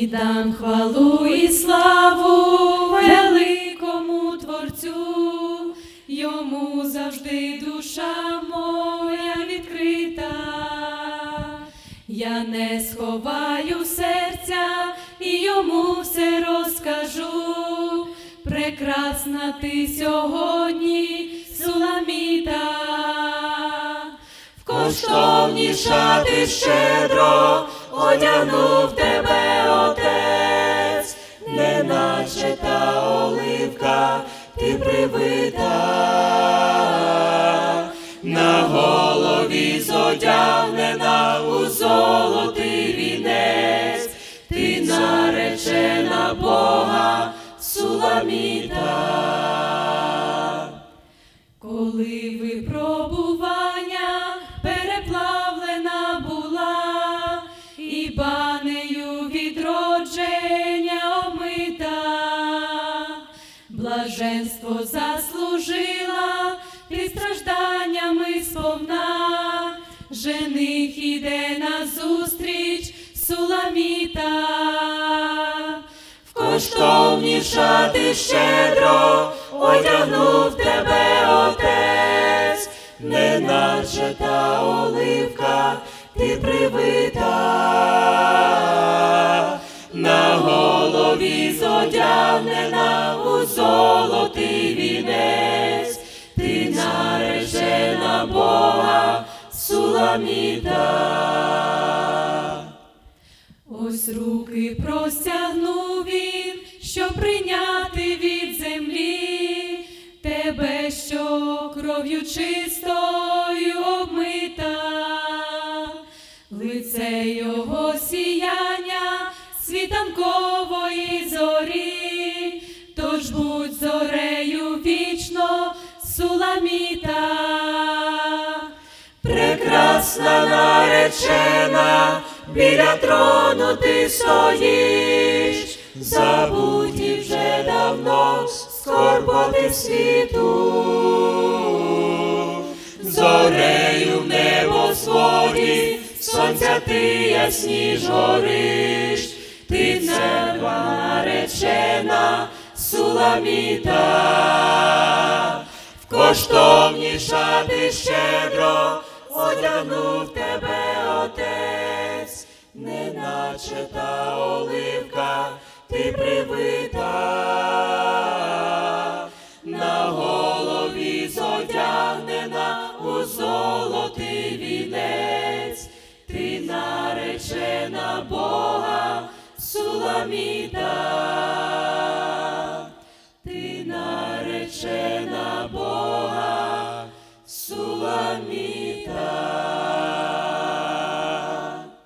І дам хвалу і славу великому Творцю, йому завжди душа моя відкрита. Я не сховаю серця і йому все розкажу. Прекрасна ти сьогодні, Суламіта. Вкоштовніша ти щедро одягнув тебе привита, на голові зодягнена у золотий вінець, ти наречена Бога, Суламіта. Коли випробування переплавлена була, і банею відродження блаженство заслужила, ти стражданнями сповна, жених іде назустріч Суламіта. Вкоштовніша ти щедро одягнув тебе отець, неначе та оливка ти привита, на голові зодягнена у золотий вінець, ти наречена Бога, Суламіта. Ось руки простягнув він, щоб прийняти від землі тебе, що кров'ю чистою світанкової зорі, тож будь зорею вічно суламіта. Прекрасна наречена, біля трону ти стоїш, забуті вже давно скорботи світу, зорею в небо своді, сонця ти ясніш гориш, ти церква наречена, суламіта, Коштовніша ти щедро одягнув тебе отець, неначе та оливка. Ти привита, me dá.